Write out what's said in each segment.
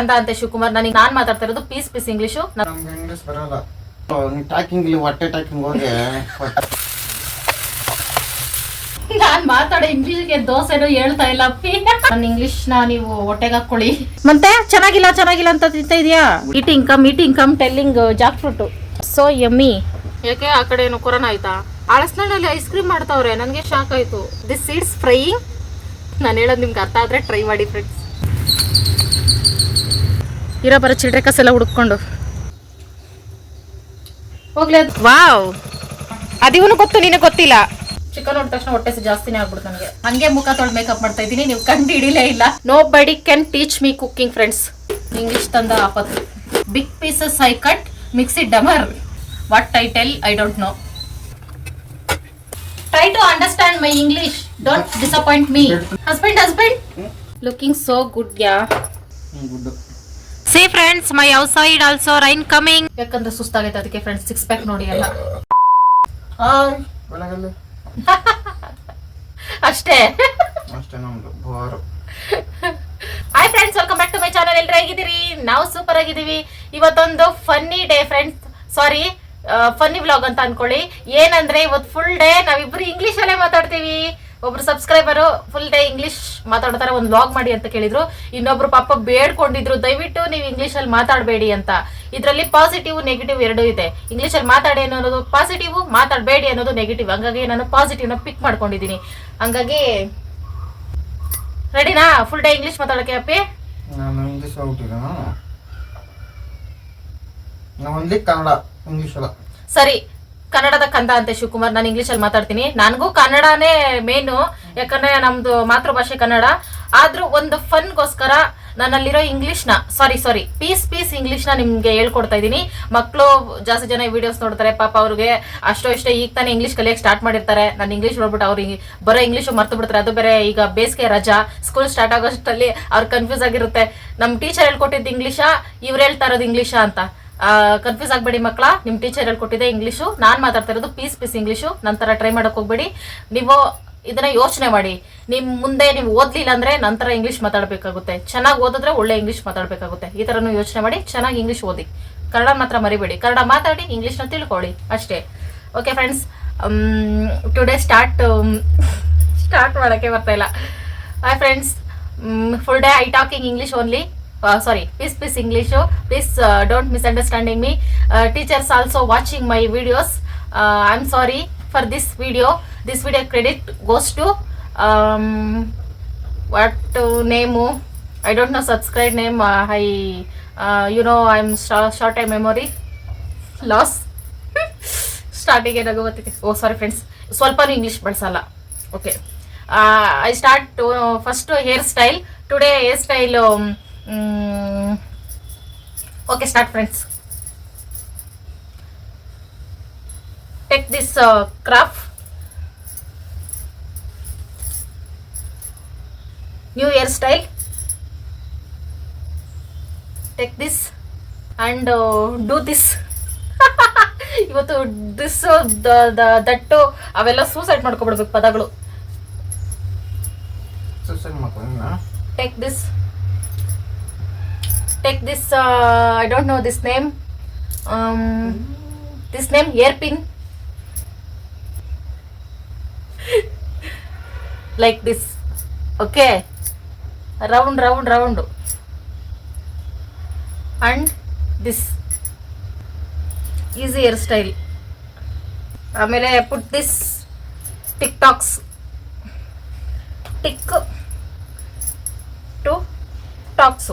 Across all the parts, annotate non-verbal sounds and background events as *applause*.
ಅಂತ ಅಂತೆ ಶಿವಕುಮಾರ್ ನನಗೆ ನಾನ್ ಮಾತಾಡ್ತಾ ಇರೋದು ಪೀಸ್ ಪೀಸ್ ಇಂಗ್ಲಿಷು ಇಂಗ್ಲಿಷ್ ಬರಲ್ಲ ಟಾಕಿಂಗ್ ಇಲ್ಲಿ ನಾನ್ ಮಾತಾಡೋ ಇಂಗ್ಲಿಷ್ಗೆ ದೋಸೆನು ಹೇಳ್ತಾ ಇಲ್ಲ ನನ್ ನನ್ನ ಇಂಗ್ಲಿಷ್ ನ ನೀವು ಹೊಟ್ಟೆಗೆ ಹಾಕೊಳ್ಳಿ ಮತ್ತೆ ಚೆನ್ನಾಗಿಲ್ಲ ಚೆನ್ನಾಗಿಲ್ಲ ಅಂತ ತಿಂತಾ ಇದೆಯಾ it come it come telling jackfruit so yummy ಯಾಕೆ ಆ ಕಡೆ ಏನು ಕೊರೋನಾ ಆಯ್ತಾ ಅಳಸ್ನಲ್ಲಿ ಐಸ್ ಕ್ರೀಮ್ ಮಾಡ್ತಾವ್ರೆ ನನ್ಗೆ ಶಾಕ್ ಆಯ್ತು ದಿಸ್ ಸೀಡ್ಸ್ ಫ್ರೈ ನಾನು ಹೇಳೋದು ನಿಮ್ಗೆ ಅರ್ಥ ಆದ್ರೆ ಟ್ರೈ ಮಾಡಿ ಫ್ರೆಂಡ್ಸ್ ಇರೋ ಬರೋ ಚಿಲ್ಡ್ರೆ ಕಸ ಎಲ್ಲ ಹೋಗ್ಲಿ ಅದು ವಾವ್ ಅದಿವನು ಗೊತ್ತು ನಿನಗೆ ಗೊತ್ತಿಲ್ಲ ಚಿಕನ್ ಹೊಟ್ಟ ತಕ್ಷಣ ಹೊಟ್ಟೆ ಜಾಸ್ತಿನೇ ಆಗ್ಬಿಡ್ತು ನನಗೆ ಹಂಗೆ ಮುಖ ತೊಳೆದು ಮೇಕಪ್ ಮಾಡ್ತಾ ಇದ್ದೀನಿ ನೀವು ಕಂಡು ಹಿಡಿಲೇ ಇಲ್ಲ nobody can teach me cooking friends English ತಂದ ಆಪತ್ತು big pieces I cut mixie ಡಮರ್ what title I don't know try to understand my English don't disappoint me husband husband looking so good yeah good see friends my outside also rain coming ಯಾಕಂದ್ರೆ ಸುಸ್ತಾಗೈತೆ ಅದಕ್ಕೆ friends six pack ನೋಡಿ ಎಲ್ಲ *laughs* ಅಷ್ಟೇ ಅಷ್ಟೇ ನಮ್ದು hi friends welcome back to my channel ಎಲ್ಲರೂ ಹೇಗಿದ್ದೀರಿ ನಾವು ಸೂಪರ್ ಆಗಿದ್ದೀವಿ ಇವತ್ತೊಂದು funny day friends sorry funny vlog ಅಂತ ಅನ್ಕೊಳ್ಳಿ ಏನಂದ್ರೆ ಇವತ್ತು ಫುಲ್ ಡೇ ನಾವಿಬ್ರು ಇಂಗ್ಲಿಷಲ್ಲೇ ಮಾತಾಡ್ತೀವಿ ಒಬ್ರು ಸಬ್ಸ್ಕ್ರೈಬರು ಫುಲ್ ಡೇ ಇಂಗ್ಲಿಷ್ ಮಾತಾಡ್ತಾರೆ ಒಂದು ವ್ಲಾಗ್ ಮಾಡಿ ಅಂತ ಕೇಳಿದ್ರು ಇನ್ನೊಬ್ರು ಪಾಪ ಬೇಡ್ಕೊಂಡಿದ್ರು ದಯವಿಟ್ಟು ನೀವು ಇಂಗ್ಲಿಷ್ ಅಲ್ಲಿ ಮಾತಾಡಬೇಡಿ ಅಂತ ಇದರಲ್ಲಿ ಪಾಸಿಟಿವ್ ನೆಗೆಟಿವ್ ಎರಡೂ ಇದೆ ಇಂಗ್ಲಿಷ್ ಅಲ್ಲಿ ಮಾತಾಡಿ ಅನ್ನೋದು ಪಾಸಿಟಿವ್ ಮಾತಾಡಬೇಡಿ ಅನ್ನೋದು ನೆಗೆಟಿವ್ ಹಂಗಾಗಿ ನಾನು ಪಾಸಿಟಿವ್ ಪಾಸಿಟಿವ್ನ ಪಿಕ್ ಮಾಡ್ಕೊಂಡಿದ್ದೀನಿ ಹಂಗಾಗಿ ರೆಡಿನಾ ಫುಲ್ ಡೇ ಇಂಗ್ಲಿಷ್ ಮಾತಾಡೋಕೆ ಅಪ್ಪಿ ನಾನು ಇಂಗ್ಲಿಷ್ ನಾನು ಕನ್ನಡ ಇಂಗ್ಲಿಷ್ ಅಲ್ಲ ಸರಿ ಕನ್ನಡದ ಕಂದ ಅಂತೆ ಶಿವಕುಮಾರ್ ನಾನು ಇಂಗ್ಲೀಷಲ್ಲಿ ಮಾತಾಡ್ತೀನಿ ನನಗೂ ಕನ್ನಡನೇ ಮೇನು ಯಾಕಂದ್ರೆ ನಮ್ದು ಮಾತೃಭಾಷೆ ಕನ್ನಡ ಆದ್ರೂ ಒಂದು ಫನ್ಗೋಸ್ಕರ ನನ್ನಲ್ಲಿರೋ ಇಂಗ್ಲಿಷ್ನ ಸಾರಿ ಸಾರಿ ಪೀಸ್ ಪೀಸ್ ಇಂಗ್ಲಿಷ್ನ ನಿಮಗೆ ಹೇಳ್ಕೊಡ್ತಾ ಇದ್ದೀನಿ ಮಕ್ಕಳು ಜಾಸ್ತಿ ಜನ ವಿಡಿಯೋಸ್ ನೋಡ್ತಾರೆ ಪಾಪ ಅವ್ರಿಗೆ ಅಷ್ಟೋ ಇಷ್ಟೇ ಈಗ ತಾನೇ ಇಂಗ್ಲೀಷ್ ಕಲಿಯಕ್ಕೆ ಸ್ಟಾರ್ಟ್ ಮಾಡಿರ್ತಾರೆ ನಾನು ಇಂಗ್ಲೀಷ್ ನೋಡ್ಬಿಟ್ಟು ಅವ್ರಿಗೆ ಬರೋ ಇಂಗ್ಲೀಷು ಮರ್ತು ಬಿಡ್ತಾರೆ ಅದು ಬೇರೆ ಈಗ ಬೇಸಿಗೆ ರಜಾ ಸ್ಕೂಲ್ ಸ್ಟಾರ್ಟ್ ಆಗೋಷ್ಟರಲ್ಲಿ ಅವ್ರು ಕನ್ಫ್ಯೂಸ್ ಆಗಿರುತ್ತೆ ನಮ್ಮ ಟೀಚರ್ ಹೇಳ್ಕೊಟ್ಟಿದ್ದು ಇಂಗ್ಲೀಷಾ ಇವ್ರು ಹೇಳ್ತಾ ಇರೋದು ಇಂಗ್ಲೀಷಾ ಅಂತ ಕನ್ಫ್ಯೂಸ್ ಆಗಬೇಡಿ ಮಕ್ಕಳ ನಿಮ್ಮ ಟೀಚರ್ ಹೇಳ್ಕೊಟ್ಟಿದೆ ಇಂಗ್ಲೀಷು ನಾನು ಮಾತಾಡ್ತಾ ಇರೋದು ಪೀಸ್ ಪೀಸ್ ಇಂಗ್ಲೀಷು ನಂತರ ಟ್ರೈ ಮಾಡೋಕೆ ಹೋಗ್ಬೇಡಿ ನೀವು ಇದನ್ನ ಯೋಚನೆ ಮಾಡಿ ನಿಮ್ ಮುಂದೆ ನೀವು ಓದ್ಲಿಲ್ಲ ಅಂದ್ರೆ ನಂತರ ಇಂಗ್ಲೀಷ್ ಮಾತಾಡಬೇಕಾಗುತ್ತೆ ಚೆನ್ನಾಗಿ ಓದಿದ್ರೆ ಒಳ್ಳೆ ಇಂಗ್ಲೀಷ್ ಮಾತಾಡಬೇಕಾಗುತ್ತೆ ಈ ಥರನೂ ಯೋಚನೆ ಮಾಡಿ ಚೆನ್ನಾಗಿ ಇಂಗ್ಲೀಷ್ ಓದಿ ಕನ್ನಡ ಮಾತ್ರ ಮರಿಬೇಡಿ ಕನ್ನಡ ಮಾತಾಡಿ ಇಂಗ್ಲೀಷ್ನ ತಿಳ್ಕೊಳ್ಳಿ ಅಷ್ಟೇ okay friends today start start ಮಾಡೋಕ್ಕೆ ಬರ್ತಾ ಇಲ್ಲ friends full day I talking English only sorry piece piece English please don't misunderstanding me teachers also watching my videos I'm sorry for this video this video credit goes to what name I don't know subscribe name I you know I'm short I memory loss ಸ್ಟಾರ್ಟಿಗೆ ರಘುವತಿಗೆ oh sorry friends స్వల్ప English ಬಳಸಲ್ಲ okay I start first hair style today hair style okay start friends take this craft new year style take this and do this ಇವತ್ತು this that uh, uh, ಅವೆಲ್ಲ suicide ಮಾಡ್ಕೊಬಿಡ್ಬೇಕು ಪದಗಳು take this take this take this uh, i don't know this name um this name hairpin *laughs* like this okay round round round and this easy hairstyle ಆಮೇಲೆ put this TikToks tick to talks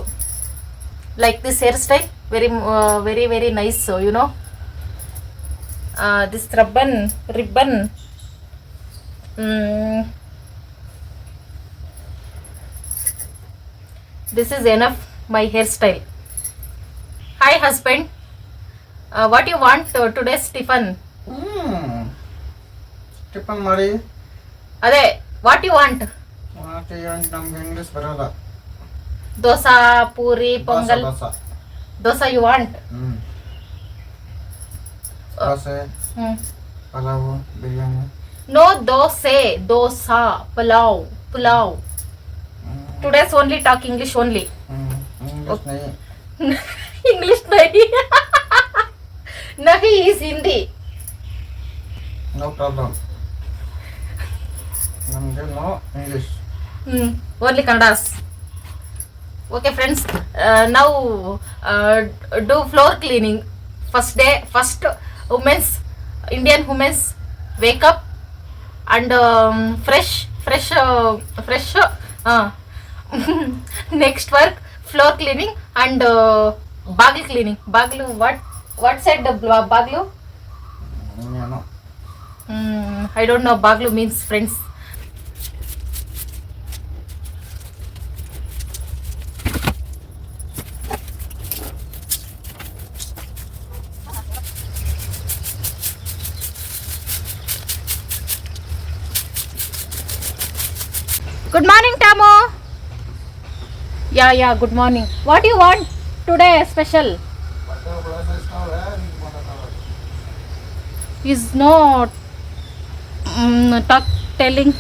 like this hairstyle very very very nice so you know this ribbon ribbon mm. this is enough my hairstyle hi husband what you want uh, today's tiffin mm. mari ಅದೇ what you want what you want ನಮ್ಗೆ English ಬರಲ್ಲ dosa puri pongal dosa, dosa. dosa you want mm. dosa uh, mm. palav biryani no dosa dosa palav palav mm. today's only talk english only mm. english okay. nahi english nahi nahi is hindi no problem ನಮಗೆ no English ಹ್ಞೂ only Kannada okay friends uh, now uh, do floor cleaning first day first women's indian women's wake up and fresh um, fresh fresh uh, uh *laughs* next work floor cleaning and uh, cleaning bagel what what said the bagel no, no. Mm, i don't know bagel means friends good morning Tom yeah yeah good morning what you want today special is no talk telling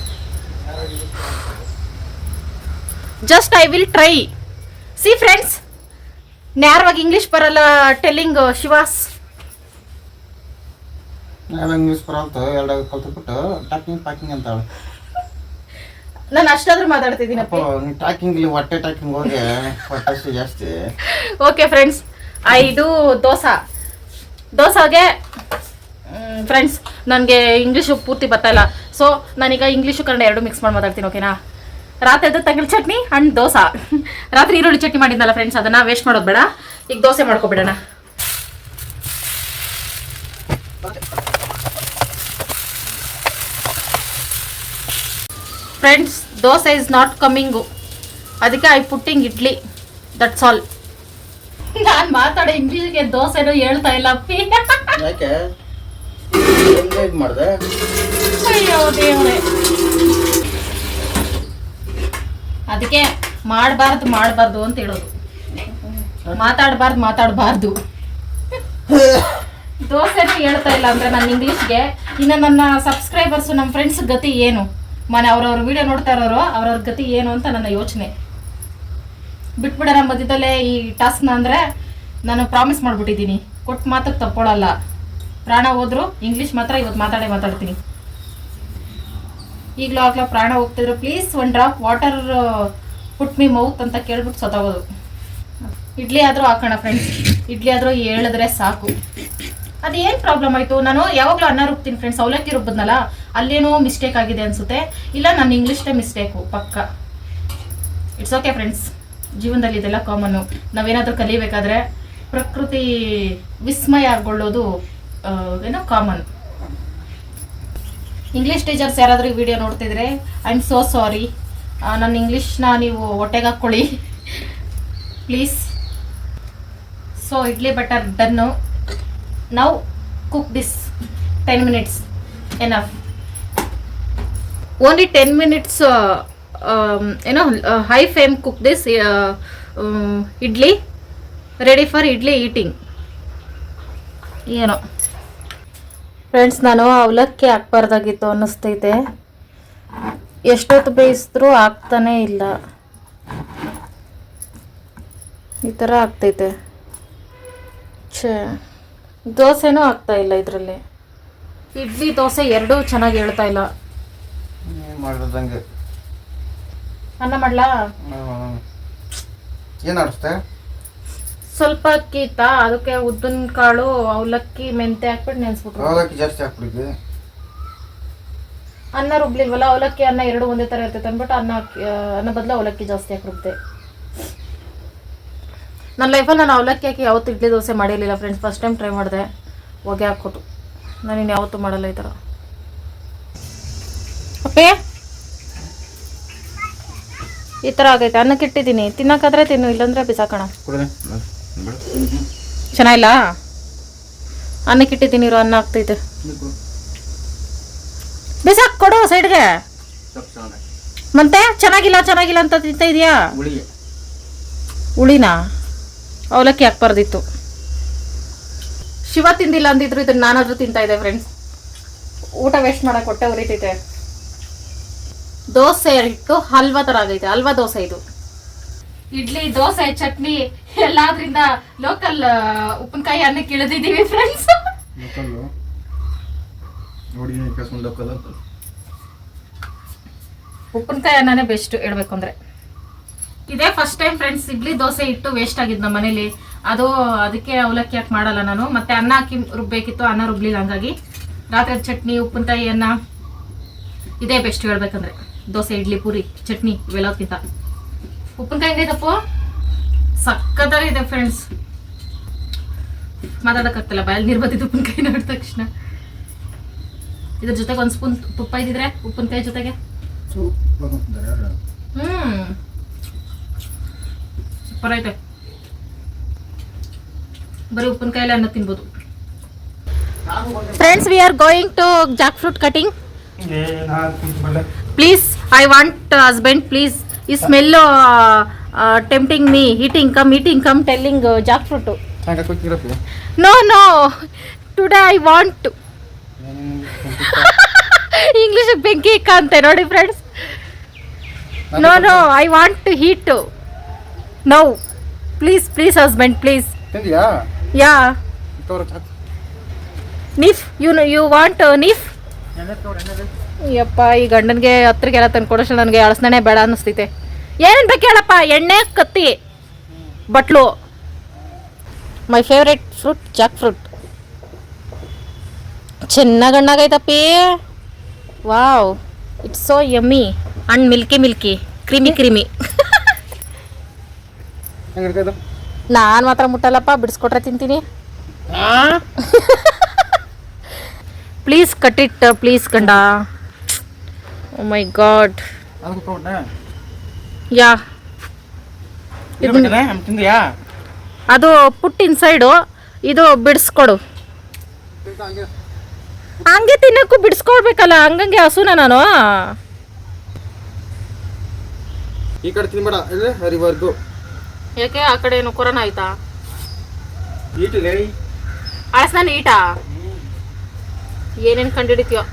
just I will try see friends ನೇರವಾಗಿ English ಬರಲ್ಲ telling uh, ಶಿವಾಸ್ English ಬರೋ ಅಂತ ಎರಡು ಕಲ್ತು packing packing ಅಂತಾಳೆ ನಾನು ಅಷ್ಟಾದ್ರೂ ಮಾತಾಡ್ತಿದ್ದೀನಿ ಟಾಕಿಂಗ್ ಇಲ್ಲಿ ಹೊಟ್ಟೆ ಟಾಕಿಂಗ್ ಹೋಗಿ ಹೊಟ್ಟೆ ಜಾಸ್ತಿ ಓಕೆ ಫ್ರೆಂಡ್ಸ್ ಇದು ದೋಸೆ ದೋಸಾಗೆ ಫ್ರೆಂಡ್ಸ್ ನನಗೆ ಇಂಗ್ಲೀಷು ಪೂರ್ತಿ ಬರ್ತಾಯಿಲ್ಲ ಸೊ ನಾನೀಗ ಇಂಗ್ಲೀಷು ಕನ್ನಡ ಎರಡು ಮಿಕ್ಸ್ ಮಾಡಿ ಮಾತಾಡ್ತೀನಿ ಓಕೆನಾ ರಾತ್ರಿ ಅದು ತಂಗಿಲ್ ಚಟ್ನಿ ಆ್ಯಂಡ್ ದೋಸೆ ರಾತ್ರಿ ಈರುಳ್ಳಿ ಚಟ್ನಿ ಮಾಡಿದ್ನಲ್ಲ ಫ್ರೆಂಡ್ಸ್ ಅದನ್ನು ವೇಸ್ಟ್ ಮಾಡೋದು ಬೇಡ ಈಗ dosa ಮಾಡ್ಕೊಬಿಡೋಣ friends dosa is not coming ಅದಕ್ಕೆ I putting idli that's all ನಾನು ಮಾತಾಡೋ ಇಂಗ್ಲೀಷ್ಗೆ ದೋಸೆನೂ ಹೇಳ್ತಾ ಇಲ್ಲ ಅಪ್ಪಿ *laughs* ಅದಕ್ಕೆ ಮಾಡಬಾರ್ದು ಮಾಡಬಾರ್ದು ಅಂತ ಹೇಳೋದು ಮಾತಾಡಬಾರ್ದು ಮಾತಾಡಬಾರ್ದು *laughs* ದೋಸೆನೂ ಹೇಳ್ತಾ ಇಲ್ಲ ಅಂದರೆ ನನ್ನ ಇಂಗ್ಲೀಷ್ಗೆ ಇನ್ನು ನನ್ನ ಸಬ್ಸ್ಕ್ರೈಬರ್ಸು ನಮ್ಮ ಫ್ರೆಂಡ್ಸ್ ಗತಿ ಏನು ಮನೆ ಅವ್ರವ್ರ ವಿಡಿಯೋ ನೋಡ್ತಾ ಇರೋರು ಅವ್ರವ್ರ ಗತಿ ಏನು ಅಂತ ನನ್ನ ಯೋಚನೆ ಬಿಟ್ಬಿಡೋಣ ಮಧ್ಯದಲ್ಲೇ ಈ ಟಾಸ್ಕ್ನ ಅಂದರೆ ನಾನು ಪ್ರಾಮಿಸ್ ಮಾಡಿಬಿಟ್ಟಿದ್ದೀನಿ ಕೊಟ್ಟು ಮಾತಕ್ಕೆ ತಪ್ಪೊಳಲ್ಲ ಪ್ರಾಣ ಹೋದ್ರು ಇಂಗ್ಲೀಷ್ ಮಾತ್ರ ಇವತ್ತು ಮಾತಾಡೇ ಮಾತಾಡ್ತೀನಿ ಈಗಲೂ ಆಗ್ಲೋ ಪ್ರಾಣ ಹೋಗ್ತಿದ್ರು please one drop water put me mouth ಅಂತ ಕೇಳ್ಬಿಟ್ಟು ಸತ್ತೋಗೋದು ಇಡ್ಲಿ ಆದರೂ ಹಾಕೋಣ ಫ್ರೆಂಡ್ಸ್ ಇಡ್ಲಿ ಆದರೂ ಹೇಳಿದ್ರೆ ಸಾಕು ಅದೇನ್ ಪ್ರಾಬ್ಲಮ್ ಆಯ್ತು ನಾನು ಯಾವಾಗಲೂ ಅನ್ನ ರುಬ್ತೀನಿ ಫ್ರೆಂಡ್ಸ್ ಅವಲಕ್ಕಿ ರುಬ್ಬದ್ನಲ್ಲ ಅಲ್ಲೇನೋ ಮಿಸ್ಟೇಕ್ ಆಗಿದೆ ಅನ್ಸುತ್ತೆ ಇಲ್ಲ ನನ್ನ ಇಂಗ್ಲೀಷ್ನೇ ಮಿಸ್ಟೇಕು ಪಕ್ಕ ಇಟ್ಸ್ ಓಕೆ ಫ್ರೆಂಡ್ಸ್ ಜೀವನದಲ್ಲಿ ಇದೆಲ್ಲ ಕಾಮನ್ನು ನಾವೇನಾದರೂ ಕಲಿಬೇಕಾದ್ರೆ ಪ್ರಕೃತಿ ವಿಸ್ಮಯ ಆಗೊಳ್ಳೋದು ಏನೋ ಕಾಮನ್ ಇಂಗ್ಲೀಷ್ ಟೀಚರ್ಸ್ ಯಾರಾದರೂ ಈ ವಿಡಿಯೋ ನೋಡ್ತಿದ್ರೆ ಐ ಆಮ್ ಸೋ ಸಾರಿ ನನ್ನ ಇಂಗ್ಲೀಷ್ನ ನೀವು ಹೊಟ್ಟೆಗೆ ಹಾಕ್ಕೊಳ್ಳಿ please so idli butter done ನಾವು cook this ten minutes enough only ten minutes ಏನೋ high flame cook this idli ready for idli eating ಏನೋ ಫ್ರೆಂಡ್ಸ್ ನಾನು ಅವಲಕ್ಕಿ ಹಾಕ್ಬಾರ್ದಾಗಿತ್ತು ಅನ್ನಿಸ್ತೈತೆ ಎಷ್ಟೊತ್ತು ಬೇಯಿಸಿದ್ರೂ ಆಗ್ತಾನೇ ಇಲ್ಲ ಈ ಥರ ಆಗ್ತೈತೆ ಛೇ ದೋಸೆನೂ ಆಗ್ತಾ ಇಲ್ಲ ಇದರಲ್ಲಿ ಇಡ್ಲಿ ದೋಸೆ ಎರಡೂ ಚೆನ್ನಾಗಿ ಹೇಳ್ತಾ ಇಲ್ಲ ಅನ್ನ ಮಾಡ್ಲಾ ಏನು ಸ್ವಲ್ಪ ಅಕ್ಕಿ ಇತ್ತಾ ಅದಕ್ಕೆ ಉದ್ದಿನ ಕಾಳು ಅವಲಕ್ಕಿ ಮೆಂತೆ ಹಾಕ್ಬಿಟ್ಟು ನೆನ್ಸ್ಬಿಟ್ರು ಅವಲಕ್ಕಿ ಜಾಸ್ತಿ ಅನ್ನ ರುಬ್ಲಿಲ್ವಲ್ಲ ಅವಲಕ್ಕಿ ಅನ್ನ ಎರಡು ಒಂದೇ ಥರ ಇರ್ತೈತೆ ಅಂದ್ಬಿಟ್ಟು ಅನ್ನ ಅನ್ನ ಬದಲು ಅವಲಕ್ಕಿ ಜಾಸ್ತಿ ಹಾಕಿ ನನ್ನ ಲೈಫಲ್ಲಿ ನಾನು ಅವಲಕ್ಕಿ ಹಾಕಿ ಯಾವತ್ತು ಇಡ್ಲಿ ದೋಸೆ ಮಾಡಿರಲಿಲ್ಲ ಫ್ರೆಂಡ್ಸ್ ಫಸ್ಟ್ ಟೈಮ್ ಟ್ರೈ ಮಾಡಿದೆ ಹೊಗೆ ಹಾಕ್ಕೊಟ್ಟು ನಾನು ಇನ್ನು ಯಾವತ್ತೂ ಮಾಡಲ್ಲ ಈ ಥರ ಓಕೆ ಈ ಥರ ಆಗೈತೆ ಅನ್ನಕ್ಕೆ ಇಟ್ಟಿದ್ದೀನಿ ತಿನ್ನೋಕಾದ್ರೆ ತಿನ್ನು ಇಲ್ಲಾಂದ್ರೆ ಬಿಸಾಕೋಣ ಚೆನ್ನಾಗಿಲ್ಲ ಅನ್ನಕ್ಕೆ ಇಟ್ಟಿದ್ದೀನಿ ಇರೋ ಅನ್ನ ಆಗ್ತೈತೆ ಬಿಸಾಕ್ ಕೊಡು ಸೈಡ್ಗೆ ಮತ್ತೆ ಚೆನ್ನಾಗಿಲ್ಲ ಚೆನ್ನಾಗಿಲ್ಲ ಅಂತ ತಿಂತ ಇದೆಯಾ ಹುಳಿನಾ ಅವಲಕ್ಕಿ ಹಾಕ್ಬಾರ್ದಿತ್ತು ಶಿವ ತಿಂದಿಲ್ಲ ಅಂದಿದ್ರು ಇದನ್ನ ನಾನಾದ್ರೂ ತಿಂತಾ ಇದೆ ಫ್ರೆಂಡ್ಸ್ ಊಟ ವೇಸ್ಟ್ ಮಾಡಕ್ ಹೊಟ್ಟೆ ಉರಿತೈತೆ ದೋಸೆ ಹಿಟ್ಟು ಹಲ್ವಾ ತರ ಆಗೈತೆ ಹಲ್ವಾ ದೋಸೆ ಇದು ಇಡ್ಲಿ ದೋಸೆ ಚಟ್ನಿ ಎಲ್ಲಾದ್ರಿಂದ ಲೋಕಲ್ ಉಪ್ಪಿನಕಾಯಿ ಅನ್ನಕ್ಕೆ ಇಳಿದಿದ್ದೀವಿ ಫ್ರೆಂಡ್ಸ್ ಉಪ್ಪಿನಕಾಯಿ ಅನ್ನನೇ ಬೆಸ್ಟ್ ಹೇಳ್ಬೇಕು ಅಂದ್ರೆ ಇದೇ first time friends idli dosa ಇಟ್ಟು ವೇಸ್ಟ್ ಆಗಿದ್ದು ನಮ್ಮ ಮನೇಲಿ ಅದು ಅದಕ್ಕೆ ಅವಲಕ್ಕಿ ಹಾಕಿ ಮಾಡಲ್ಲ ನಾನು ಮತ್ತೆ ಅನ್ನ ಹಾಕಿ ರುಬ್ಬೇಕಿತ್ತು ಅನ್ನ ರುಬ್ಲಿಲ್ಲ ಹಂಗಾಗಿ ರಾತ್ರಿ ಚಟ್ನಿ ಉಪ್ಪಿನಕಾಯಿ ಅನ್ನ ಇದೇ ಬೆಸ್ಟ್ ಹೇಳ್ಬೇಕಂದ್ರೆ ದೋಸೆ ಇಡ್ಲಿ ಪೂರಿ ಚಟ್ನಿ ಇವೆಲ್ಲಕ್ಕಿಂತ ಉಪ್ಪಿನಕಾಯಿ ಹೆಂಗೆ ತಪ್ಪು ಸಕ್ಕತ್ತಾಗಿದೆ ಫ್ರೆಂಡ್ಸ್ ಮಾತಾಡೋಕ್ಕಾಗ್ತಿಲ್ಲ ಬಯಲ್ ನೀರು ಬಂದಿದ್ದು ಉಪ್ಪಿನಕಾಯಿ ನೋಡಿದ ತಕ್ಷಣ ಇದ್ರ ಜೊತೆಗೆ ಒಂದು ಸ್ಪೂನ್ ತುಪ್ಪ ಇದ್ದಿದ್ರೆ ಉಪ್ಪಿನಕಾಯಿ ಜೊತೆಗೆ ಹ್ಞೂ ಸೂಪರ್ ಐತೆ ಬರೀ ಉಪ್ಪಿನಕಾಯಿಲೆ ಅನ್ನ ತಿನ್ಬೋದು friends we are going to jackfruit cutting please I want husband please ಈ smell tempting me heating come heating come telling jackfruit no no today I want English ಬೆಂಕಿ ಇಕ್ಕ ನೋಡಿ friends no no I want to heat now please please husband please ತಿಂದ್ಯಾ ಯಾ ತೋರ್ಸ್ ಹಾಕ್ knife you you want knife ಯಪ್ಪ ಈ ಗಂಡನಿಗೆ ಹತ್ರಕ್ಕೆಲ್ಲ ತಂದು ಕೊಡೋಷ್ಟು ನನಗೆ ಅಳಸ್ನೇ ಬೇಡ ಅನ್ನಿಸ್ತೈತೆ ಏನೇನು ಬೇಕು ಹೇಳಪ್ಪ ಎಣ್ಣೆ ಕತ್ತಿ ಬಟ್ಲು my favourite fruit Jack fruit ಚೆನ್ನಾಗಿ ಹಣ್ಣಾಗೈತಪ್ಪಿ ವಾವ್ ಇಟ್ಸ್ ಸೋ ಯಮ್ಮಿ ಹಣ್ಣು ಮಿಲ್ಕಿ ಮಿಲ್ಕಿ ಕ್ರಿಮಿ ಕ್ರಿಮಿ ನಾನು ಮಾತ್ರ ಮುಟ್ಟಲ್ಲಪ್ಪ ಬಿಡಿಸ್ಕೊಟ್ರೆ ತಿಂತೀನಿ ಪ್ಲೀಸ್ ಕಟ್ ಇಟ್ ಪ್ಲೀಸ್ ಗಂಡ ಓ ಮೈ ಗಾಡ್ ಯಾ ಅದು ಪುಟ್ ಇನ್ಸೈಡು ಇದು ಬಿಡಿಸ್ಕೊಡು ಹಂಗೆ ತಿನ್ನಕ್ಕೂ ಬಿಡಿಸ್ಕೊಡ್ಬೇಕಲ್ಲ ಹಂಗಂಗೆ ಹಸುನ ನಾನು ಈ ಕಡೆ ತಿನ್ಬೇಡ ಯಾಕೆ ಆ ಕಡೆ ಏನು ಕೊರೋನಾ ಆಯ್ತಾ ಅಳಸ್ನ ನೀಟಾ ಏನೇನು ಹಿಡಿತೀಯೋ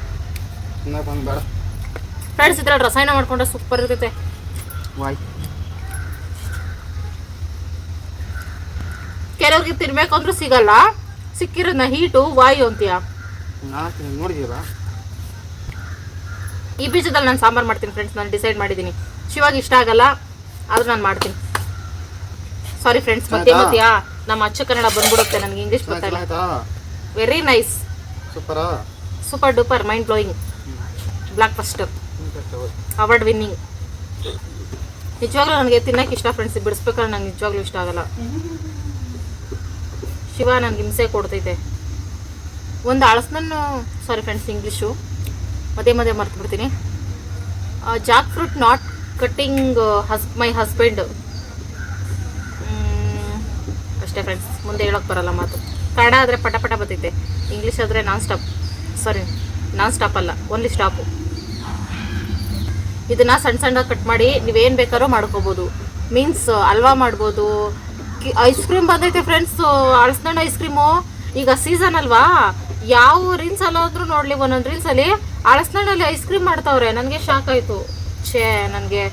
ಫ್ರೆಂಡ್ಸ್ ಇದ್ರಲ್ಲಿ ರಸಾಯನ ಮಾಡ್ಕೊಂಡ್ರೆ ಸೂಪರ್ ಇರ್ತೈತೆ ಕೆಲವ್ರಿಗೆ ತಿನ್ಬೇಕು ಸಿಗಲ್ಲ ಸಿಕ್ಕಿರೋದ್ನ ಹೀಟು ವಾಯು ಅಂತೀಯ ಈ ಬೀಜದಲ್ಲಿ ನಾನು ಸಾಂಬಾರು ಮಾಡ್ತೀನಿ ಫ್ರೆಂಡ್ಸ್ ನಾನು ಡಿಸೈಡ್ ಮಾಡಿದ್ದೀನಿ ಶಿವಾಗ ಇಷ್ಟ ಆಗಲ್ಲ ಆದರೂ ನಾನು ಮಾಡ್ತೀನಿ ಸಾರಿ ಫ್ರೆಂಡ್ಸ್ ಮತ್ತೆ ಮತ್ತೆ ನಮ್ಮ ಅಚ್ಚ ಕನ್ನಡ ಬಂದ್ಬಿಡುತ್ತೆ ನನಗೆ ಇಂಗ್ಲಿಷ್ ಬರ್ತಾ very nice super super duper mind blowing block first award winning ನಿಜವಾಗ್ಲೂ ನನಗೆ ತಿನ್ನಕ್ಕೆ ಇಷ್ಟ ಫ್ರೆಂಡ್ಸ್ ಬಿಡಿಸ್ಬೇಕಾದ್ರೆ ನಂಗೆ ನಿಜವಾಗ್ಲೂ ಇಷ್ಟ ಆಗಲ್ಲ ಶಿವ ನನಗೆ ಹಿಂಸೆ ಕೊಡ್ತೈತೆ ಒಂದು ಅಳಸನನ್ನು ಸಾರಿ ಫ್ರೆಂಡ್ಸ್ ಇಂಗ್ಲೀಷು ಮದೇ ಮದೇ ಮರ್ತು ಬಿಡ್ತೀನಿ ಜಾಕ್ ಫ್ರೂಟ್ ನಾಟ್ ಕಟ್ಟಿಂಗ್ ಹಸ್ ಮೈ ಹಸ್ಬೆಂಡ್ ಅಷ್ಟೇ ಫ್ರೆಂಡ್ಸ್ ಮುಂದೆ ಹೇಳೋಕ್ಕೆ ಬರಲ್ಲ ಮಾತು ಕನ್ನಡ ಆದರೆ ಪಟ ಪಟ ಬರ್ತೈತೆ ಇಂಗ್ಲೀಷ್ ಆದರೆ nonstop sorry nonstop ಅಲ್ಲ ಓನ್ಲಿ ಸ್ಟಾಪು ಇದನ್ನ ಸಣ್ಣ ಸಣ್ಣ ಕಟ್ ಮಾಡಿ ನೀವೇನು ಬೇಕಾದ್ರೂ ಮಾಡ್ಕೋಬೋದು ಮೀನ್ಸ್ ಹಲ್ವಾ ಮಾಡ್ಬೋದು ಐಸ್ ಕ್ರೀಮ್ ಬಂದೈತೆ ಫ್ರೆಂಡ್ಸ್ ಅಳಸಣ್ಣ ಐಸ್ ಕ್ರೀಮು ಈಗ ಸೀಸನ್ ಅಲ್ವಾ ಯಾವ ರೀಲ್ಸ್ ಅಲ್ಲಾದ್ರೂ ನೋಡಲಿ ಒಂದೊಂದು ರೀಲ್ಸಲ್ಲಿ ಅಳಸಣ್ಣಲ್ಲಿ ಐಸ್ ಕ್ರೀಮ್ ಮಾಡ್ತಾವ್ರೆ ನನಗೆ ಶಾಕ್ ಆಯಿತು ಛೇ ನನಗೆ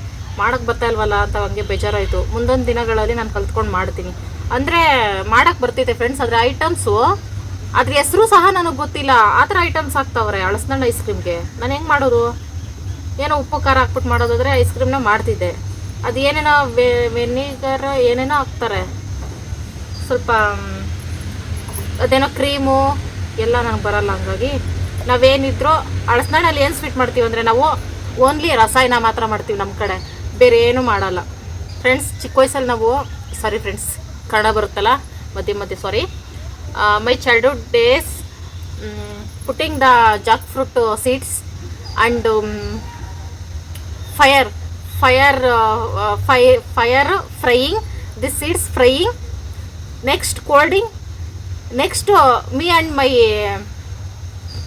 ಮಾಡೋಕ್ಕೆ ಬರ್ತಾ ಇಲ್ವಲ್ಲ ಅಂತ ಹಂಗೆ ಬೇಜಾರಾಯ್ತು ಮುಂದೊಂದು ದಿನಗಳಲ್ಲಿ ನಾನು ಕಲ್ತ್ಕೊಂಡು ಮಾಡ್ತೀನಿ ಅಂದರೆ ಮಾಡೋಕ್ಕೆ ಬರ್ತಿದೆ ಫ್ರೆಂಡ್ಸ್ ಅದರ ಐಟಮ್ಸು ಅದ್ರ ಹೆಸರು ಸಹ ನನಗೆ ಗೊತ್ತಿಲ್ಲ ಆ ಥರ ಐಟಮ್ಸ್ ಹಾಕ್ತಾವ್ರೆ ಅಳಸ್ನಳ್ಳ ಐಸ್ ಕ್ರೀಮ್ಗೆ ನಾನು ಹೆಂಗೆ ಮಾಡೋರು ಏನೋ ಉಪ್ಪು ಖಾರ ಹಾಕ್ಬಿಟ್ಟು ಮಾಡೋದಾದರೆ ಐಸ್ ಕ್ರೀಮ್ನ ಮಾಡ್ತಿದ್ದೆ ಅದು ಏನೇನೋ ವೆನಿಗರ್ ಏನೇನೋ ಹಾಕ್ತಾರೆ ಸ್ವಲ್ಪ ಅದೇನೋ ಕ್ರೀಮು ಎಲ್ಲ ನನಗೆ ಬರಲ್ಲ ಹಂಗಾಗಿ ನಾವೇನಿದ್ರೂ ಅಳಸ್ನಾಡಲ್ಲಿ ಏನು ಸ್ವೀಟ್ ಮಾಡ್ತೀವಿ ಅಂದರೆ ನಾವು ಓನ್ಲಿ ರಸಾಯನ ಮಾತ್ರ ಮಾಡ್ತೀವಿ ನಮ್ಮ ಕಡೆ ಬೇರೆ ಏನೂ ಮಾಡಲ್ಲ ಫ್ರೆಂಡ್ಸ್ ಚಿಕ್ಕ ವಯಸ್ಸಲ್ಲಿ ನಾವು ಸಾರಿ ಫ್ರೆಂಡ್ಸ್ ಕನ್ನಡ ಬರುತ್ತಲ್ಲ ಮಧ್ಯೆ ಮಧ್ಯೆ sorry my childhood days putting the jackfruit seeds and fire fire fi fire frying this seeds frying next colding next me and my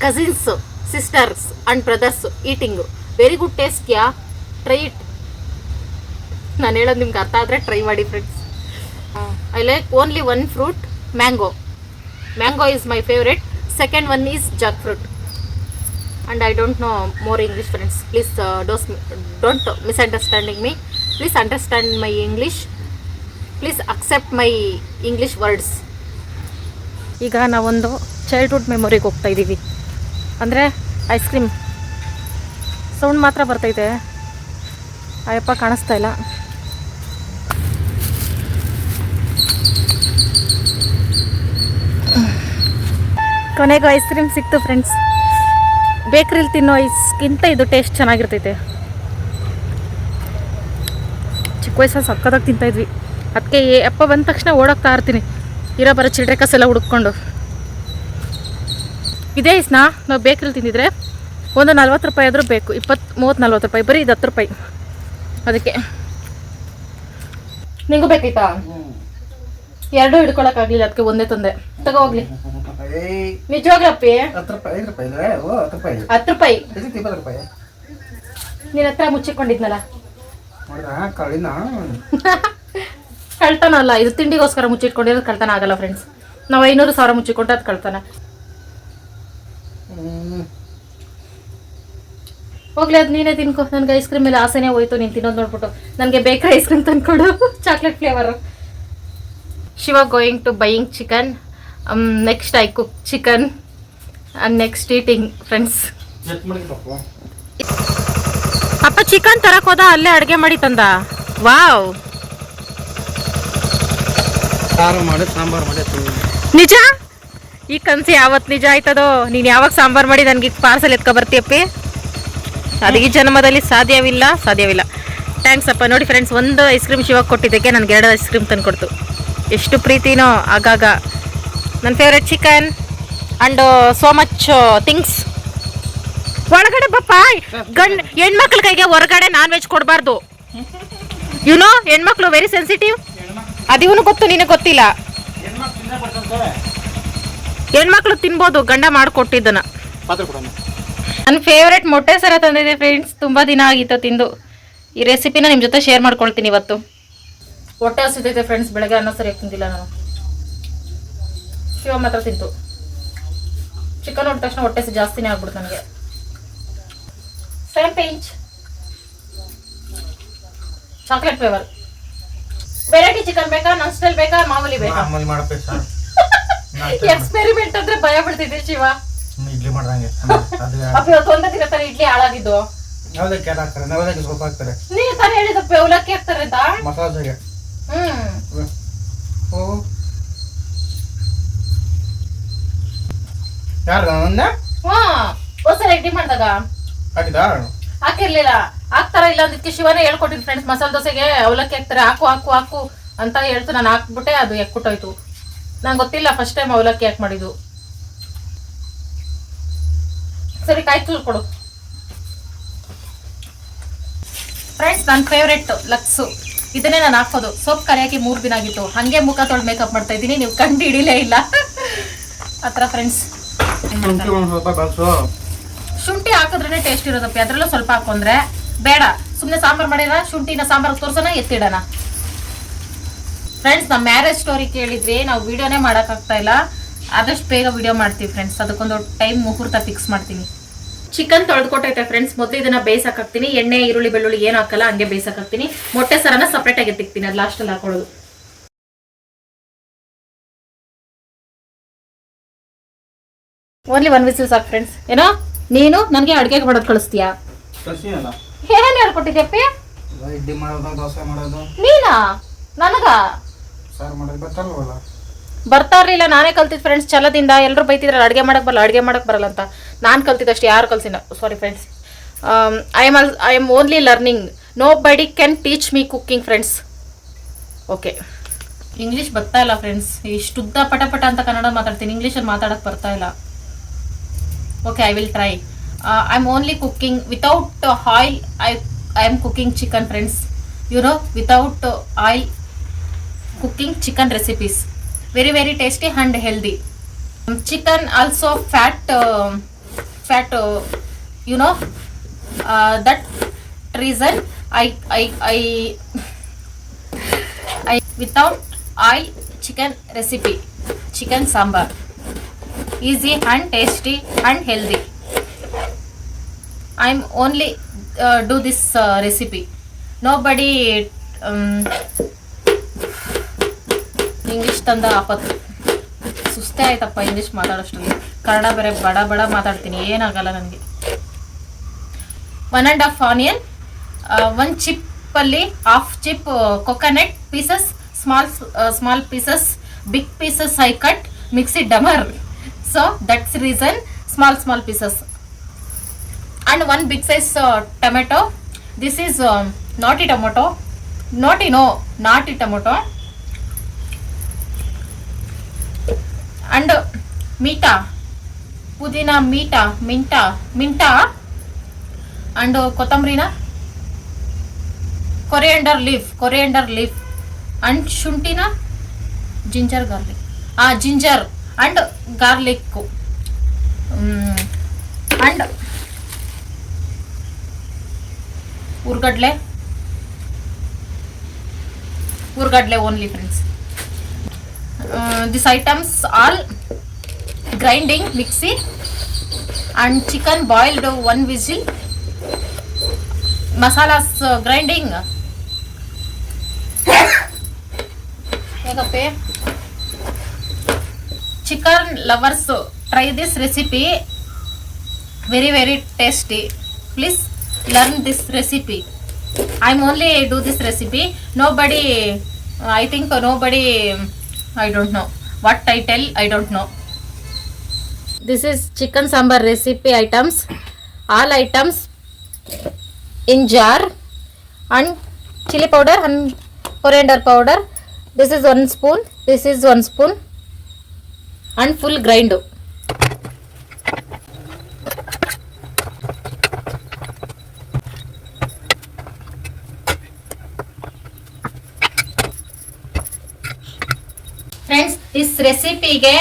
cousins sisters and brothers eating very good taste yeah try it ನಾನು ಹೇಳೋದು ನಿಮ್ಗೆ ಅರ್ಥ ಆದರೆ try ಮಾಡಿ friends I like only one fruit mango mango is my favourite second one is jackfruit and I don't know more English friends please does don't misunderstanding me please understand my English please accept my English words ಈಗ ನಾವೊಂದು childhood ಮೆಮೊರಿಗೆ ಹೋಗ್ತಾ ಇದ್ದೀವಿ ಅಂದರೆ ice cream sound ಮಾತ್ರ ಬರ್ತೈತೆ ಅಯ್ಯಪ್ಪ ಕಾಣಿಸ್ತಾ ಇಲ್ಲ ಕೊನೆಗೂ ಐಸ್ ಕ್ರೀಮ್ ಸಿಕ್ತು ಫ್ರೆಂಡ್ಸ್ ಬೇಕ್ರಿಲಿ ತಿನ್ನೋ ಐಸ್ಗಿಂತ ಇದು ಟೇಸ್ಟ್ ಚೆನ್ನಾಗಿರ್ತೈತೆ ಚಿಕ್ಕ ವಯಸ್ಸಲ್ಲಿ ಸಕ್ಕತ್ತಾಗಿ ತಿಂತಾಯಿದ್ವಿ ಅದಕ್ಕೆ ಅಪ್ಪ ಬಂದ ತಕ್ಷಣ ಓಡೋಗ್ತಾ ಇರ್ತೀನಿ ಇರೋ ಬರೋ ಚಿಲ್ಡ್ರೆ ಕಾಸೆಲ್ಲ ಹುಡುಕೊಂಡು ಇದೇ ಐಸ್ನಾ ನಾವು ಬೇಕ್ರಿಲಿ ತಿಂದಿದ್ರೆ ಒಂದು ನಲ್ವತ್ತು ರೂಪಾಯಿ ಆದರೂ ಬೇಕು ಇಪ್ಪತ್ತು ಮೂವತ್ತು ನಲ್ವತ್ತು ರೂಪಾಯಿ ಬರೀ ಇದು ಹತ್ತು ರೂಪಾಯಿ ಅದಕ್ಕೆ ನಿಂಗೂ ಬೇಕೈತಾ ಎರಡೂ ಹಿಡ್ಕೊಳಕ್ಕಾಗಲಿಲ್ಲ ಅದಕ್ಕೆ ಒಂದೇ ತಂದೆ ತಗೋ ಹೋಗ್ಲಿ ನಿಜವಾಗ್ಲಪ್ಪಿ ಹತ್ತು ರೂಪಾಯಿ ಹತ್ತು ರೂಪಾಯಿ ಹತ್ರ ಮುಚ್ಚಿಕೊಂಡಿದ್ನಲ್ಲ *laughs* ಕಳ್ತಾನಲ್ಲ ಇದು ತಿಂಡಿಗೋಸ್ಕರ ಮುಚ್ಚಿಟ್ಕೊಂಡಿರೋದು ಕಳ್ತನ ಆಗಲ್ಲ ಫ್ರೆಂಡ್ಸ್ ನಾವು ಐನೂರು ಸಾವಿರ ಮುಚ್ಚಿಕೊಟ್ಟು ಅದು ಕಳ್ತನ ಹೋಗ್ಲಿ ಅದು ನೀನೇ ತಿನ್ಕೊ ನನ್ಗೆ ಐಸ್ ಕ್ರೀಮ್ ಮೇಲೆ ಆಸೆನೇ ಹೋಯ್ತು ನೀನು ತಿನ್ನೋದು ನೋಡ್ಬಿಟ್ಟು ನನಗೆ ಬೇಕಾ ice cream ತಂದ್ಕೊಡು chocolate *laughs* flavour Shiva going to buying chicken next I cook chicken and next eating friends ಅಪ್ಪ ಚಿಕನ್ ತರಕ್ ಹೋದ ಅಲ್ಲೇ ಅಡುಗೆ ಮಾಡಿ ತಂದ ವಾವ್ ನಿಜ ಈ ಕನ್ಸಿ ಯಾವತ್ತು ನಿಜ ಆಯ್ತದೋ ನೀನು ಯಾವಾಗ ಸಾಂಬಾರು ಮಾಡಿ ನನಗೆ ಪಾರ್ಸಲ್ ಎತ್ಕೊ ಬರ್ತೀಯಪ್ಪಿ ಅದು ಜನ್ಮದಲ್ಲಿ ಸಾಧ್ಯವಿಲ್ಲ ಸಾಧ್ಯವಿಲ್ಲ ಥ್ಯಾಂಕ್ಸ್ ಅಪ್ಪ ನೋಡಿ ಫ್ರೆಂಡ್ಸ್ ಒಂದು ಐಸ್ ಕ್ರೀಮ್ ಶಿವಾಗ ಕೊಟ್ಟಿದ್ದಕ್ಕೆ ನನಗೆ ಎರಡು ಐಸ್ ಕ್ರೀಮ್ ತಂದು ಕೊಡ್ತು ಎಷ್ಟು ಪ್ರೀತಿನೋ ಆಗಾಗ ನನ್ನ favourite chicken and so much things ಒಳಗಡೆ ಬಪ್ಪ ಗಂಡ್ ಹೆಣ್ಮಕ್ಳ ಕೈಗೆ ಹೊರಗಡೆ ನಾನ್ ವೆಜ್ ಕೊಡಬಾರ್ದು ಯುನೋ ಹೆಣ್ಮಕ್ಳು ವೆರಿ ಸೆನ್ಸಿಟಿವ್ ಅದಿವನು ಗೊತ್ತು ನಿನಗೆ ಗೊತ್ತಿಲ್ಲ ಹೆಣ್ಮಕ್ಳು ತಿನ್ಬೋದು ಗಂಡ ಮಾಡಿಕೊಟ್ಟಿದ್ದನ ನನ್ನ ಫೇವ್ರೆಟ್ ಮೊಟ್ಟೆ ಸರ ತಂದಿದೆ ಫ್ರೆಂಡ್ಸ್ ತುಂಬಾ ದಿನ ಆಗಿತ್ತು ತಿಂದು ಈ ರೆಸಿಪಿನ ನಿಮ್ ಜೊತೆ ಶೇರ್ ಮಾಡ್ಕೊಳ್ತೀನಿ ಇವತ್ತು ಮೊಟ್ಟೆ ಹಸಿದೈತೆ ಫ್ರೆಂಡ್ಸ್ ಬೆಳಗ್ಗೆ ಅನ್ನೋ ಸರಿಯಾಗಿ ತಿಂದಿಲ್ಲ ನಾನು ಶಿವ ಮಾತ್ರ ತಿಂತು ಚಿಕನ್ ಹೊಟ್ಟ ತಕ್ಷಣ ಹೊಟ್ಟೆ ಜಾಸ್ತಿನೇ ಆಗ್ಬಿಡ್ತು ನನಗೆ ಸೆವೆನ್ ಪೇಂಚ್ ಚಾಕ್ಲೇಟ್ ಫ್ಲೇವರ್ ವೆರೈಟಿ ಚಿಕನ್ ಬೇಕಾ ನನ್ ಸ್ಟೈಲ್ ಬೇಕಾ ಮಾಮೂಲಿ ಬೇಕಾ ಮಾಮೂಲಿ ಮಾಡಪ್ಪ ಸರ್ ಎಕ್ಸ್ಪೆರಿಮೆಂಟ್ ಅಂದ್ರೆ ಭಯ ಬಿಡ್ತಿದ್ದೆ ಶಿವ ಇಡ್ಲಿ ಮಾಡ್ದಂಗೆ ಅಪ್ಪ ಇವತ್ತು ಒಂದೇ ದಿನ ತರ ಇಡ್ಲಿ ಹಾಳಾಗಿದ್ದು ಅವಲಕ್ಕಿ ಯಾರು ಹಾಕ್ತಾರೆ ನವಲಕ್ಕಿ ಸ್ವಲ್ಪ ಹಾಕ್ತಾರೆ ನೀ ತಾನೇ ಹೇಳಿದಪ್ಪ ಅವಲಕ್ಕಿ ಹಾಕ್ತಾರೆ ಅಂತ ಮಸಾಜೆಗೆ ಹ್ಮ್ ಓ ಹಾಕಿರ್ಲಿಲ್ಲ ಹಾಕ್ತಾರ ಇಲ್ಲ ಅದಕ್ಕೆ ಶಿವನೇ ಹೇಳ್ಕೊಟ್ಟಿನಿ ಫ್ರೆಂಡ್ಸ್ ಮಸಾಲೆ ದೋಸೆಗೆ ಅವಲಕ್ಕಿ ಹಾಕ್ತಾರೆ ಹಾಕು ಹಾಕು ಹಾಕು ಅಂತ ಹೇಳ್ತು ನಾನು ಹಾಕ್ಬಿಟ್ಟೆ ಅದು ಎಕ್ಕುಟ್ಟೋಯ್ತು ನಂಗೆ ಗೊತ್ತಿಲ್ಲ ಫಸ್ಟ್ ಟೈಮ್ ಅವಲಕ್ಕಿ ಯಾಕೆ ಮಾಡಿದ್ದು ಸರಿ ಕಾಯಿ ಕೊಡು ಫ್ರೆಂಡ್ಸ್ ನನ್ನ ಫೇವ್ರೆಟ್ ಲಕ್ಸು ಇದನ್ನೇ ನಾನು ಹಾಕೋದು ಸೋಪ್ ಹಾಕಿ ಮೂರು ದಿನ ಆಗಿತ್ತು ಹಂಗೆ ಮುಖ ತೊಳೆದು ಮೇಕಪ್ ಮಾಡ್ತಾ ಇದ್ದೀನಿ ನೀವು ಕಂಡು ಹಿಡಿಲೇ ಇಲ್ಲ *laughs* ಆ ಥರ ಫ್ರೆಂಡ್ಸ್ ಶುಂಠಿ ಒಂದು ಹಾಕಿದ್ರೆ ಟೇಸ್ಟ್ ಇರೋದಪ್ಪ ಅದ್ರಲ್ಲೂ ಸ್ವಲ್ಪ ಹಾಕೊಂಡ್ರೆ ಬೇಡ ಸುಮ್ನೆ ಸಾಂಬಾರ್ ಮಾಡಿರ ಶುಂಠಿನ ಸಾಂಬಾರ್ ತೋರ್ಸೋಣ ಎತ್ತಿಡೋಣ ಫ್ರೆಂಡ್ಸ್ ನಮ್ಮ ಮ್ಯಾರೇಜ್ ಸ್ಟೋರಿ ಕೇಳಿದ್ವಿ ನಾವು ವಿಡಿಯೋನೇ ಆಗ್ತಾ ಇಲ್ಲ ಆದಷ್ಟು ಬೇಗ ವಿಡಿಯೋ ಮಾಡ್ತೀವಿ ಫ್ರೆಂಡ್ಸ್ ಅದಕ್ಕೊಂದು ಟೈಮ್ ಮುಹೂರ್ತ ಫಿಕ್ಸ್ ಮಾಡ್ತೀನಿ ಚಿಕನ್ ತೊಳೆದ್ಕೊಟ್ಟೈತೆ ಫ್ರೆಂಡ್ಸ್ ಮೊದಲು ಇದನ್ನ ಬೇಯಿಸಕ್ ಹಾಕ್ತೀನಿ ಎಣ್ಣೆ ಈರುಳ್ಳಿ ಬೆಳ್ಳುಳ್ಳಿ ಏನು ಹಾಕಲ್ಲ ಹಂಗೆ ಬೇಯಿಸಕ್ ಹಾಕ್ತೀನಿ ಮೊಟ್ಟೆ ಸರನ ಸಪ್ರೇಟ್ ಆಗಿ ಎತ್ತಿಕ್ತೀನಿ ಅದು ಲಾಸ್ಟಲ್ಲಿ ಹಾಕೊಳ್ಳೋದು ಓನ್ಲಿ ಒನ್ ವಿಸಿಲ್ ಸಾಕು ಫ್ರೆಂಡ್ಸ್ ಏನೋ ನೀನು ನನಗೆ ಅಡುಗೆಗೆ ಮಾಡೋದು ಕಳಿಸ್ತೀಯಾ ಏನು ಇಡ್ಲಿ ನೀನಾ ನನಗ ಬರ್ತಾ ಇರಲಿಲ್ಲ ನಾನೇ ಕಲ್ತಿದ್ದು ಫ್ರೆಂಡ್ಸ್ ಛಲದಿಂದ ಎಲ್ಲರೂ ಬೈತಿದ್ರೆ ಅಡುಗೆ ಮಾಡಕ್ಕೆ ಬರಲ್ಲ ಅಡುಗೆ ಮಾಡಕ್ಕೆ ಬರಲ್ಲ ಅಂತ ನಾನು ಕಲ್ತಿದ್ದಷ್ಟು ಯಾರು ಕಲ್ಸಿನ sorry friends I am I am only learning nobody can teach me cooking friends okay English ಬರ್ತಾ ಇಲ್ಲ ಫ್ರೆಂಡ್ಸ್ ಇಷ್ಟುದ್ದ ಪಟ ಪಟ ಅಂತ ಕನ್ನಡ ಮಾತಾಡ್ತೀನಿ ಇಂಗ್ಲೀಷಲ್ಲಿ ಮಾತಾಡಕ್ಕೆ ಬರ್ತಾ ಇಲ್ಲ okay i will try uh, i'm only cooking without uh, oil i i am cooking chicken friends you know without uh, oil cooking chicken recipes very very tasty and healthy um, chicken also fat uh, fat uh, you know uh, that reason i i i i without oil chicken recipe chicken sambar easy and tasty and healthy I am only do this recipe nobody English ತಂದ ಆಪತ್ತು ಸುಸ್ತೇ ಆಯ್ತಪ್ಪ English ಮಾತಾಡೋಷ್ಟು Kannada ಬೇರೆ ಬಡ ಬಡ ಮಾತಾಡ್ತೀನಿ ಏನಾಗಲ್ಲ ನನಗೆ one and half onion ಒಂದು ಚಿಪ್ಪಲ್ಲಿ half chip coconut pieces small small pieces big pieces I cut mixie ಡಮರ್ so that's reason small small pieces and one big size tomato this is నాటి టమాటో నాటి నో నాటి tomato and మీటా పుదీనా మీటా మింటా మింటా and కొత్తిమీర coriander leaf coriander leaf and శుంఠినా ginger garlic ginger shuntina ginger garlic ah ginger and garlic um, and ಉರ್ಗಡ್ಲೆ ಉರ್ಗಡ್ಲೆ only friends this items all grinding mixie and chicken boiled one whistle masalas grinding ಹೇಗಪ್ಪೆ chicken lovers try this recipe very very tasty please learn this recipe I'm only do this recipe nobody I think nobody I don't know what I tell I don't know. This is chicken sambar recipe items. All items in jar and chili powder and coriander powder. This is one spoon. This is one spoon. And full grind friends is ರೆಸಿಪಿಗೆ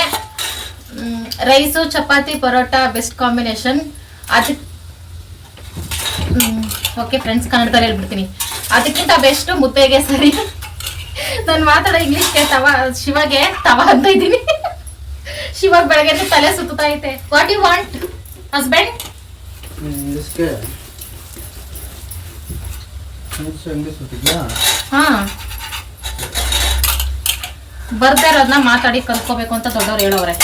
rice chapati paratha best combination ಅದಕ್ಕೆ okay friends ಕನ್ನಡದಲ್ಲಿ ಹೇಳ್ಬಿಡ್ತೀನಿ ಅದಕ್ಕಿಂತ best ಮುದ್ದೆಗೆ ಸರಿ ನಾನು ಮಾತಾಡೋ ಇಂಗ್ಲೀಷ್ಗೆ ತವ ಶಿವಗೆ ತವ ಅಂತ ಇದ್ದೀನಿ ಶಿವಾಗ ಬೆಳಗ್ಗೆ ತಲೆ ಸುತ್ತಾ ಐತೆ ವಾಟ್ ಯು ವಾಂಟ್ ಹಸ್ಬೆಂಡ್ ಹಾ ಬರ್ತಾ ಇರೋದನ್ನ ಮಾತಾಡಿ ಕಲ್ತ್ಕೋಬೇಕು ಅಂತ ದೊಡ್ಡವ್ರು ಹೇಳೋರೆ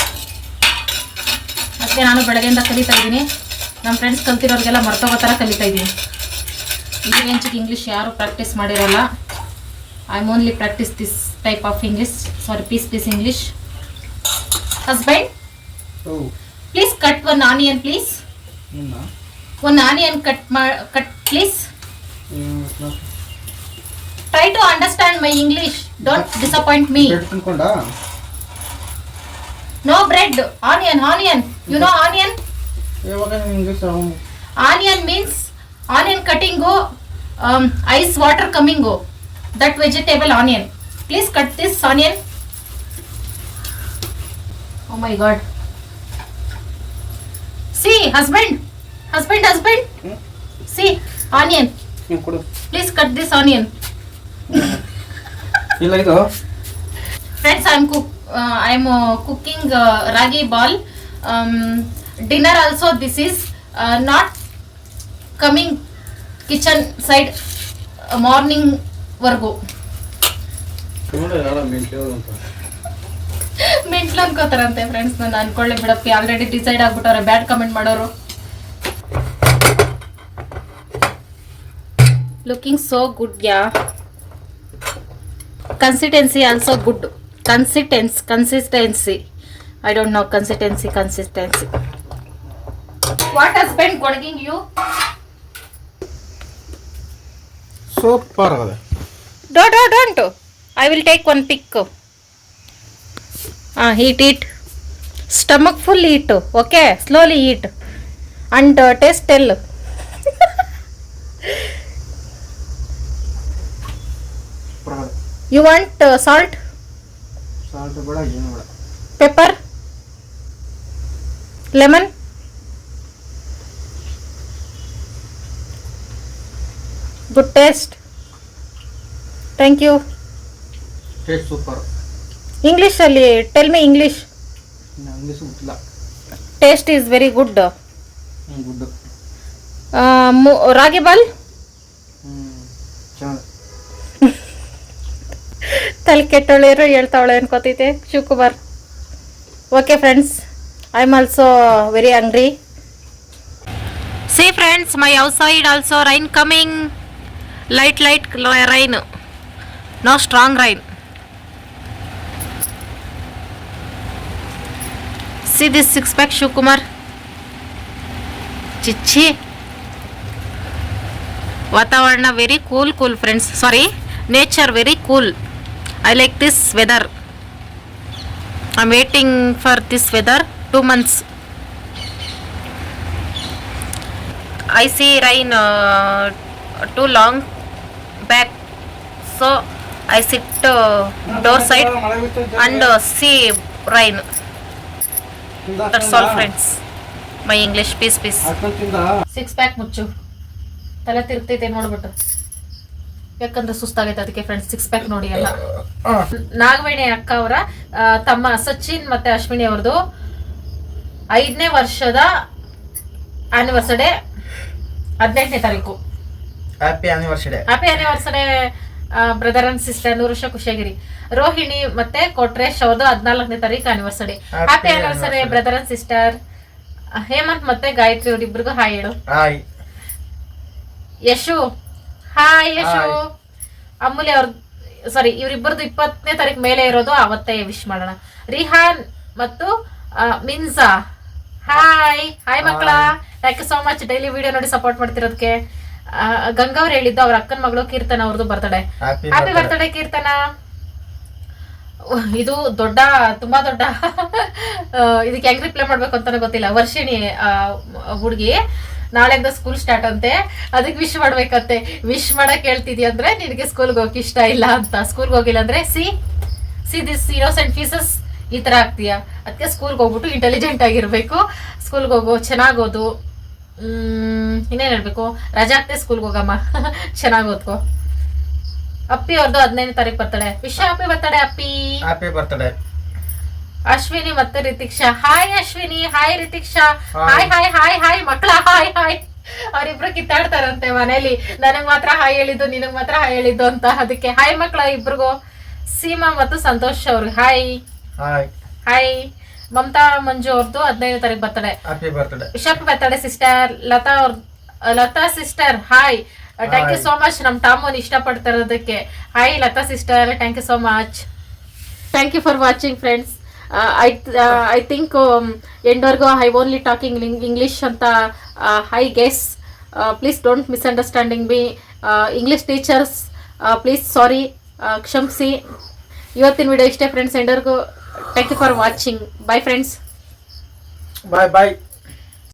ಮತ್ತೆ ನಾನು ಬೆಳಗ್ಗೆಯಿಂದ ಕಲಿತಾ ಇದ್ದೀನಿ ನಮ್ಮ ಫ್ರೆಂಡ್ಸ್ ಕಲ್ತಿರೋರಿಗೆಲ್ಲ ಮರ್ತೋಗೋ ಥರ ಕಲಿತಾ ಇದ್ದೀನಿ ಈ ರೇಂಜಿಗೆ ಇಂಗ್ಲೀಷ್ ಯಾರು ಪ್ರಾಕ್ಟೀಸ್ ಮಾಡಿರಲ್ಲ I only practice this type of English sorry piece piece English husband? Oh. Please cut one onion, please. No. One onion cut, cut please. No, Try to understand my English. Don't disappoint me. bread No bread. Onion, onion. You know onion? english Onion means onion cutting go, um, ice water coming go. That vegetable onion. Please cut this onion. Oh my god. See, husband. Husband, husband. Hmm? See, onion. ನೀವು ಕೊಡು Please cut this onion. ಇಲ್ಲ ಇದು friends i'm cook uh, i'm uh, cooking uh, ragi ball um, dinner also this is uh, not coming kitchen side uh, morning ವರ್ಗು మీ ಇಂಟ್ಲ ಅನ್ಕೋತಾರಂತೆ friends ನನ್ನ ಅನ್ಕೊಳ್ಳಿ ಬಿಡಪ್ಪ ಆಲ್ರೆಡಿ ಡಿಸೈಡ್ ಆಗ್ಬಿಟ್ಟವ್ರೆ ಬ್ಯಾಡ್ ಕಮೆಂಟ್ ಮಾಡೋರು looking so good yeah consistency also good consistence consistency I don't know consistency consistency what husband ಗೊಡಗಿಂಗ್ you super do do don't I will take one pick Eat. Stomach full eat. Okay, slowly eat. And uh, taste tell. You want uh, salt? Salt pepper? Lemon? Good taste. Thank you. Taste super. ಇಂಗ್ಲೀಷಲ್ಲಿ tell me English taste is very good ragi ball *laughs* ತಲೆ ಕೆಟ್ಟೋಳಿರು ಹೇಳ್ತಾವಳೆ ಅನ್ಕೋತೈತೆ Shivakumar okay friends I am also very angry see friends my outside also rain coming light light rain no strong rain see this six pack Shivakumar చిచ్చి వాతావరణ very cool cool friends sorry nature very cool I like this weather I'm waiting for this weather two months I see rain too long back so I sit door side and see rain that's all friends my English piece piece six pack ಮುಚ್ಚು ತಲೆ ತಿರುಗ್ತೈತೆ ನೋಡ್ಬಿಟ್ಟು ಯಾಕಂದ್ರೆ ಸುಸ್ತಾಗೈತೆ ಅದಕ್ಕೆ friends six pack ನೋಡಿ ಅಲ್ಲ ನಾಗವೇಣಿ ಅಕ್ಕ ಅವರ ತಮ್ಮ ಸಚಿನ್ ಮತ್ತೆ ಅಶ್ವಿನಿ ಅವ್ರದ್ದು ಐದನೇ ವರ್ಷದ ಆನಿವರ್ಸರಿ ಹದಿನೆಂಟನೇ ತಾರೀಕು happy anniversary happy anniversary brother and sister ವರ್ಷ ಖುಷಿಯಾಗಿರಿ ರೋಹಿಣಿ ಮತ್ತೆ ಕೊಟ್ರೇಶ್ ಅವ್ರದ್ದು ಹದಿನಾಲ್ಕನೇ ತಾರೀಕು anniversary happy anniversary brother and sister Hemanth ಮತ್ತೆ ಗಾಯತ್ರಿ ಅವ್ರಿಬ್ರಿಗೂ ಹಾಯ್ ಹೇಳು ಯಶು ಹಾಯ್ ಯಶು ಅಮೂಲ್ಯ ಅವ್ರ ಸಾರಿ ಇವ್ರಿಬ್ಬರದ್ದು ಇಪ್ಪತ್ತನೇ ತಾರೀಕು ಮೇಲೆ ಇರೋದು ಅವತ್ತೇ ವಿಶ್ ಮಾಡೋಣ ರಿಹಾನ್ ಮತ್ತು ಮಿನ್ಸಾ ಹಾಯ್ ಹಾಯ್ ಮಕ್ಕಳ thank you so much daily video ನೋಡಿ ಸಪೋರ್ಟ್ ಮಾಡ್ತಿರೋದಕ್ಕೆ ಗಂಗಾವ್ರು ಹೇಳಿದ್ದು ಅವ್ರ ಅಕ್ಕನ ಮಗಳು ಕೀರ್ತನ ಅವ್ರದ್ದು ಬರ್ತಡೆ ಹ್ಯಾಪಿ ಬರ್ತಡೆ ಕೀರ್ತನ ಇದು ದೊಡ್ಡ ತುಂಬಾ ದೊಡ್ಡ ಇದಕ್ಕೆ ಹೆಂಗ್ ರಿಪ್ಲೈ ಮಾಡ್ಬೇಕು ಅಂತಾನೆ ಗೊತ್ತಿಲ್ಲ ವರ್ಷಿಣಿ ಹುಡುಗಿ ನಾಳೆಯಿಂದ ಸ್ಕೂಲ್ ಸ್ಟಾರ್ಟ್ ಅಂತೆ ಅದಕ್ಕೆ ವಿಶ್ ಮಾಡ್ಬೇಕಂತೆ ವಿಶ್ ಮಾಡಕ್ ಹೇಳ್ತಿದ್ಯ ಅಂದ್ರೆ ನಿನಗೆ ಸ್ಕೂಲ್ಗೆ ಹೋಗೋಕೆ ಇಷ್ಟ ಇಲ್ಲ ಅಂತ ಸ್ಕೂಲ್ಗೆ ಹೋಗಿಲ್ಲ ಅಂದ್ರೆ see see this innocent faces ಈ ತರ ಆಗ್ತೀಯಾ ಅದಕ್ಕೆ ಸ್ಕೂಲ್ಗೆ ಹೋಗ್ಬಿಟ್ಟು ಇಂಟೆಲಿಜೆಂಟ್ ಆಗಿರ್ಬೇಕು ಸ್ಕೂಲ್ಗೆ ಹೋಗೋ ಚೆನ್ನಾಗೋದು ಇನ್ನೇನ್ ಹೇಳ್ಬೇಕು ರಜಾ ಆಗ್ತದೆ ಸ್ಕೂಲ್ಗೆ ಹೋಗಮ್ಮ *laughs* ಚೆನ್ನಾಗಿ ಓದ್ಕೋ ಅಪ್ಪಿ ಅವ್ರದ್ದು ಹದಿನೈದು ತಾರೀಕು ಬರ್ತಾಳೆ ವಿಶಾ ಅಪ್ಪಿ ಬರ್ತಾಳೆ ಅಪ್ಪಿ ಹ್ಯಾಪಿ ಅಶ್ವಿನಿ ಮತ್ತೆ Rithiksha hi Ashwini hi Rithiksha hi hi hi hi ಮಕ್ಕಳ ಹಾಯ್ ಹಾಯ್ ಅವರಿಬ್ರು ಕಿತ್ತಾಡ್ತಾರಂತೆ ಮನೇಲಿ ನನಗ್ ಮಾತ್ರ ಹಾಯ್ ಹೇಳಿದ್ದು ನಿನಗ್ ಮಾತ್ರ ಹಾಯ್ ಹೇಳಿದ್ದು ಅಂತ ಅದಕ್ಕೆ ಹಾಯ್ ಮಕ್ಕಳ ಇಬ್ರಿಗೂ ಸೀಮಾ ಮತ್ತು ಸಂತೋಷ್ ಅವ್ರಿಗೆ hi hi hi Mamata Manju ಅವ್ರದ್ದು ಹದಿನೈದು ತಾರೀಕು birthday happy birthday sister Latha ಅವ್ರ Latha sister hi thank you so much ನಮ್ಮ ಟಾಮೋನ್ ಇಷ್ಟಪಡ್ತಾ ಇರೋದಕ್ಕೆ hi Latha sister thank you so much thank you for watching friends I I think ಎಂಡ್ವರೆಗೂ I only talking English ಅಂತ I guess please don't misunderstanding be English teachers please sorry ಕ್ಷಮಿಸಿ ಇವತ್ತಿನ video ಇಷ್ಟೇ friends ಎಂಡರ್ಗೂ Thank you for watching. Bye friends. Bye bye.